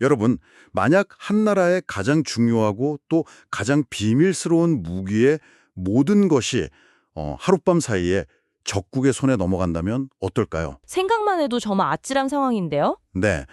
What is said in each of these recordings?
여러분, 만약 한 나라의 가장 중요하고 또 가장 비밀스러운 무기의 모든 것이 어, 하룻밤 사이에 적국의 손에 넘어간다면 어떨까요? 생각만 해도 정말 아찔한 상황인데요? 네.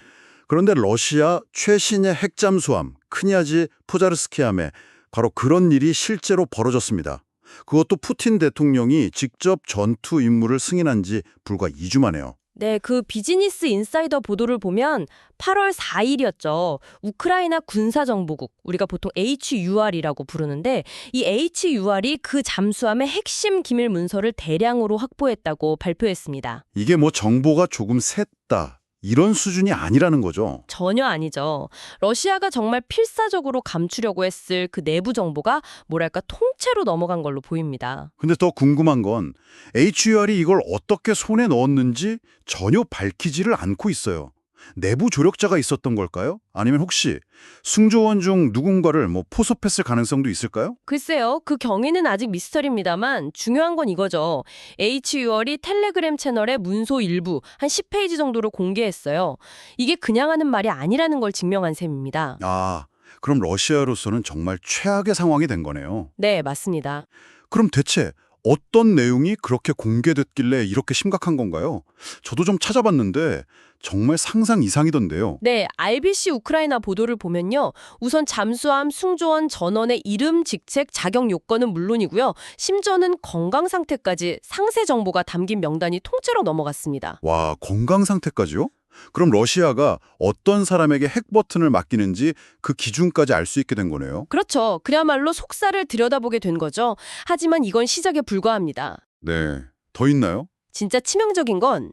그런데 러시아 최신의 핵잠수함 크냐지 포자르스키함에 바로 그런 일이 실제로 벌어졌습니다. 그것도 푸틴 대통령이 직접 전투 임무를 승인한 지 불과 2주 만에요. 네, 그 비즈니스 인사이더 보도를 보면 8월 4일이었죠. 우크라이나 군사정보국, 우리가 보통 HUR이라고 부르는데 이 HUR이 그 잠수함의 핵심 기밀 문서를 대량으로 확보했다고 발표했습니다. 이게 뭐 정보가 조금 샜다 이런 수준이 아니라는 거죠. 전혀 아니죠. 러시아가 정말 필사적으로 감추려고 했을 그 내부 정보가 뭐랄까 통째로 넘어간 걸로 보입니다. 근데 더 궁금한 건 HUR이 이걸 어떻게 손에 넣었는지 전혀 밝히지를 않고 있어요. 내부 조력자가 있었던 걸까요? 아니면 혹시 승조원 중 누군가를 뭐 포섭했을 가능성도 있을까요? 글쎄요, 그 경위는 아직 미스터리입니다만 중요한 건 이거죠. HUR이 텔레그램 채널의 문서 일부 한 10페이지 정도를 공개했어요. 이게 그냥 하는 말이 아니라는 걸 증명한 셈입니다. 아, 그럼 러시아로서는 정말 최악의 상황이 된 거네요. 네, 맞습니다. 그럼 대체 어떤 내용이 그렇게 공개됐길래 이렇게 심각한 건가요? 저도 좀 찾아봤는데 정말 상상 이상이던데요. 네, RBC 우크라이나 보도를 보면요. 우선 잠수함 승조원 전원의 이름, 직책, 자격 요건은 물론이고요. 심지어는 건강 상태까지 상세 정보가 담긴 명단이 통째로 넘어갔습니다. 와, 건강 상태까지요? 그럼 러시아가 어떤 사람에게 핵 버튼을 맡기는지 그 기준까지 알 수 있게 된 거네요. 그렇죠. 그야말로 속사를 들여다보게 된 거죠. 하지만 이건 시작에 불과합니다. 네. 더 있나요? 진짜 치명적인 건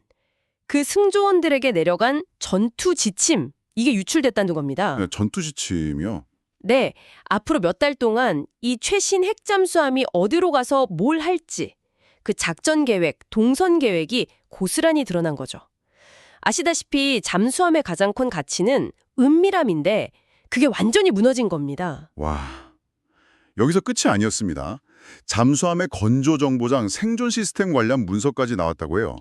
그 승조원들에게 내려간 전투 지침, 이게 유출됐다는 겁니다. 네, 전투 지침이요. 네, 앞으로 몇 달 동안 이 최신 핵잠수함이 어디로 가서 뭘 할지, 그 작전 계획, 동선 계획이 고스란히 드러난 거죠. 아시다시피 잠수함의 가장 큰 가치는 은밀함인데 그게 완전히 무너진 겁니다. 와. 여기서 끝이 아니었습니다. 잠수함의 건조 정보장 생존 시스템 관련 문서까지 나왔다고 해요.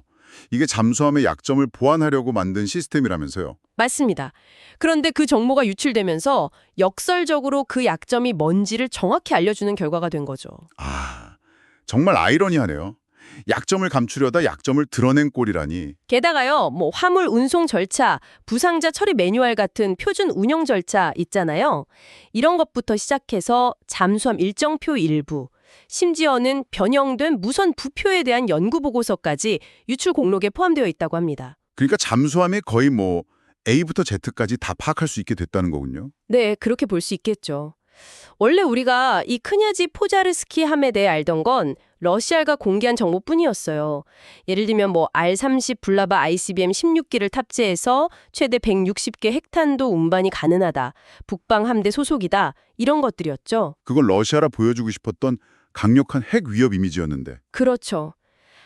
이게 잠수함의 약점을 보완하려고 만든 시스템이라면서요. 맞습니다. 그런데 그 정보가 유출되면서 역설적으로 그 약점이 뭔지를 정확히 알려주는 결과가 된 거죠. 아, 정말 아이러니하네요. 약점을 감추려다 약점을 드러낸 꼴이라니. 게다가요, 뭐 화물 운송 절차, 부상자 처리 매뉴얼 같은 표준 운영 절차 있잖아요. 이런 것부터 시작해서 잠수함 일정표 일부, 심지어는 변형된 무선 부표에 대한 연구 보고서까지 유출 공록에 포함되어 있다고 합니다. 그러니까 잠수함이 거의 뭐 A부터 Z까지 다 파악할 수 있게 됐다는 거군요. 네, 그렇게 볼 수 있겠죠. 원래 우리가 이 크냐지 포자르스키 함에 대해 알던 건 러시아가 공개한 정보뿐이었어요. 예를 들면 뭐 R30 블라바 ICBM 16기를 탑재해서 최대 160개 핵탄도 운반이 가능하다. 북방 함대 소속이다. 이런 것들이었죠. 그건 러시아라 보여주고 싶었던 강력한 핵 위협 이미지였는데. 그렇죠.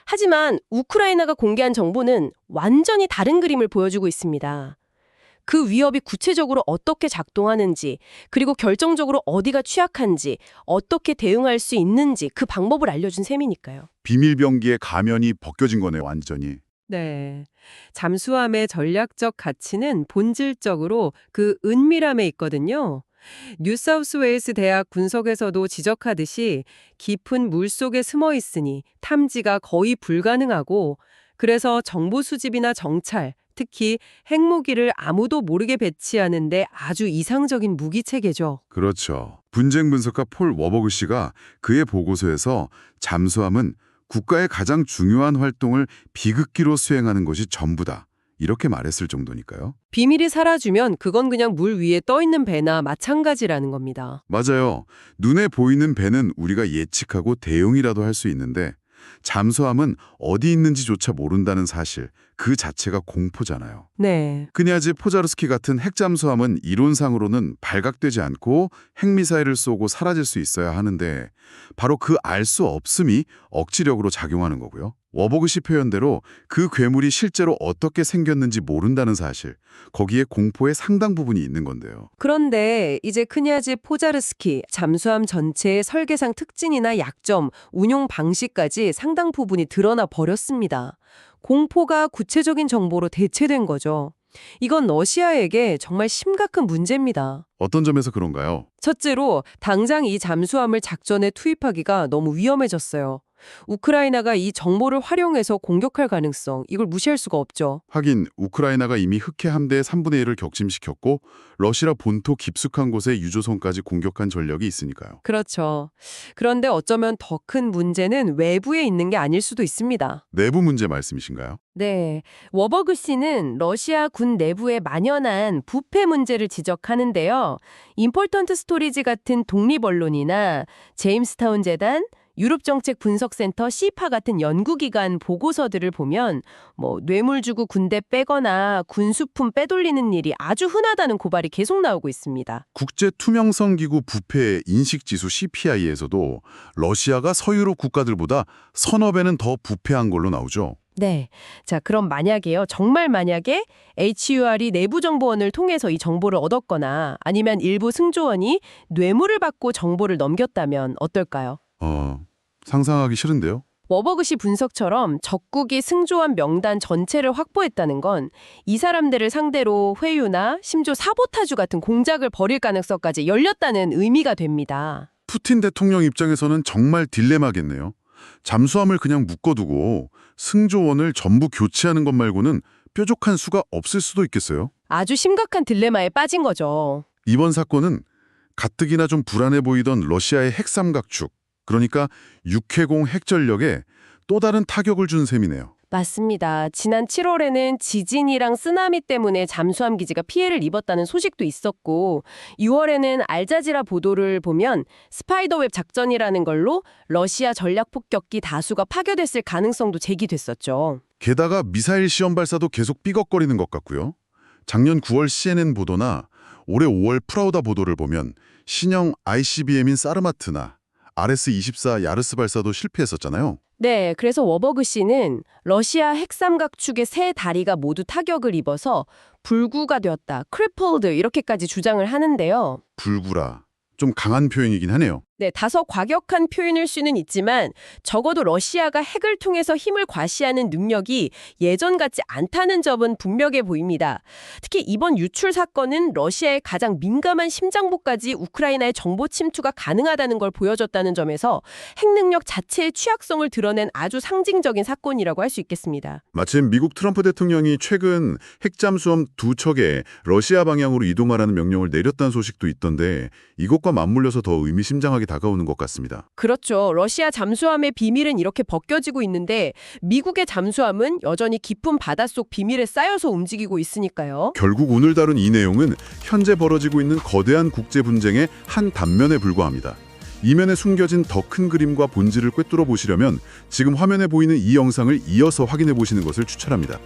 하지만 우크라이나가 공개한 정보는 완전히 다른 그림을 보여주고 있습니다. 그 위협이 구체적으로 어떻게 작동하는지, 그리고 결정적으로 어디가 취약한지, 어떻게 대응할 수 있는지 그 방법을 알려준 셈이니까요. 비밀병기의 가면이 벗겨진 거네요, 완전히. 네. 잠수함의 전략적 가치는 본질적으로 그 은밀함에 있거든요. 뉴사우스웨일스 대학 분석에서도 지적하듯이 깊은 물 속에 숨어 있으니 탐지가 거의 불가능하고 그래서 정보 수집이나 정찰, 특히 핵무기를 아무도 모르게 배치하는데 아주 이상적인 무기 체계죠. 그렇죠. 분쟁 분석가 폴 워버그 씨가 그의 보고서에서 잠수함은 국가의 가장 중요한 활동을 비극기로 수행하는 것이 전부다. 이렇게 말했을 정도니까요. 비밀이 사라지면 그건 그냥 물 위에 떠 있는 배나 마찬가지라는 겁니다. 맞아요. 눈에 보이는 배는 우리가 예측하고 대응이라도 할 수 있는데 잠수함은 어디 있는지조차 모른다는 사실 그 자체가 공포잖아요. 네. 그냐지 포자르스키 같은 핵잠수함은 이론상으로는 발각되지 않고 핵미사일을 쏘고 사라질 수 있어야 하는데 바로 그 알 수 없음이 억지력으로 작용하는 거고요. 워버그 씨 표현대로 그 괴물이 실제로 어떻게 생겼는지 모른다는 사실, 거기에 공포의 상당 부분이 있는 건데요. 그런데 이제 크냐지 포자르스키 잠수함 전체의 설계상 특징이나 약점, 운용 방식까지 상당 부분이 드러나 버렸습니다. 공포가 구체적인 정보로 대체된 거죠. 이건 러시아에게 정말 심각한 문제입니다. 어떤 점에서 그런가요? 첫째로 당장 이 잠수함을 작전에 투입하기가 너무 위험해졌어요. 우크라이나가 이 정보를 활용해서 공격할 가능성, 이걸 무시할 수가 없죠. 하긴 우크라이나가 이미 흑해 함대의 3분의 1을 격침시켰고 러시아 본토 깊숙한 곳에 유조선까지 공격한 전력이 있으니까요. 그렇죠. 그런데 어쩌면 더 큰 문제는 외부에 있는 게 아닐 수도 있습니다. 내부 문제 말씀이신가요? 네, 워버그 씨는 러시아 군 내부에 만연한 부패 문제를 지적하는데요. 임폴턴트 스토리지 같은 독립 언론이나 제임스타운 재단, 유럽 정책 분석센터 시파 같은 연구기관 보고서들을 보면 뭐 뇌물 주고 군대 빼거나 군수품 빼돌리는 일이 아주 흔하다는 고발이 계속 나오고 있습니다. 국제 투명성 기구 부패 인식 지수 CPI에서도 러시아가 서유럽 국가들보다 서너 배는 더 부패한 걸로 나오죠. 네. 자, 그럼 만약에요. 정말 만약에 HUR이 내부 정보원을 통해서 이 정보를 얻었거나 아니면 일부 승조원이 뇌물을 받고 정보를 넘겼다면 어떨까요? 어, 상상하기 싫은데요. 워버그 씨 분석처럼 적국이 승조원 명단 전체를 확보했다는 건 이 사람들을 상대로 회유나 심지어 사보타주 같은 공작을 벌일 가능성까지 열렸다는 의미가 됩니다. 푸틴 대통령 입장에서는 정말 딜레마겠네요. 잠수함을 그냥 묶어두고 승조원을 전부 교체하는 것 말고는 뾰족한 수가 없을 수도 있겠어요. 아주 심각한 딜레마에 빠진 거죠. 이번 사건은 가뜩이나 좀 불안해 보이던 러시아의 핵삼각축, 그러니까 육해공 핵전력에 또 다른 타격을 준 셈이네요. 맞습니다. 지난 7월에는 지진이랑 쓰나미 때문에 잠수함 기지가 피해를 입었다는 소식도 있었고 6월에는 알자지라 보도를 보면 스파이더웹 작전이라는 걸로 러시아 전략 폭격기 다수가 파괴됐을 가능성도 제기됐었죠. 게다가 미사일 시험 발사도 계속 삐걱거리는 것 같고요. 작년 9월 CNN 보도나 올해 5월 프라우다 보도를 보면 신형 ICBM인 사르마트나 RS-24 야르스 발사도 실패했었잖아요. 네, 그래서 워버그 씨는 러시아 핵삼각축의 세 다리가 모두 타격을 입어서 불구가 되었다, crippled 이렇게까지 주장을 하는데요. 불구라. 좀 강한 표현이긴 하네요. 네, 다소 과격한 표현일 수는 있지만 적어도 러시아가 핵을 통해서 힘을 과시하는 능력이 예전 같지 않다는 점은 분명해 보입니다. 특히 이번 유출 사건은 러시아의 가장 민감한 심장부까지 우크라이나의 정보 침투가 가능하다는 걸 보여줬다는 점에서 핵 능력 자체의 취약성을 드러낸 아주 상징적인 사건이라고 할 수 있겠습니다. 마침 미국 트럼프 대통령이 최근 핵잠수함 두 척에 러시아 방향으로 이동하라는 명령을 내렸다는 소식도 있던데 이것과 맞물려서 더 의미심장하게 다가오는 것 같습니다. 그렇죠. 러시아 잠수함의 비밀은 이렇게 벗겨지고 있는데 미국의 잠수함은 여전히 깊은 바닷속 비밀에 쌓여서 움직이고 있으니까요. 결국 오늘 다룬 이 내용은 현재 벌어지고 있는 거대한 국제 분쟁의 한 단면에 불과합니다. 이면에 숨겨진 더 큰 그림과 본질을 꿰뚫어 보시려면 지금 화면에 보이는 이 영상을 이어서 확인해 보시는 것을 추천합니다.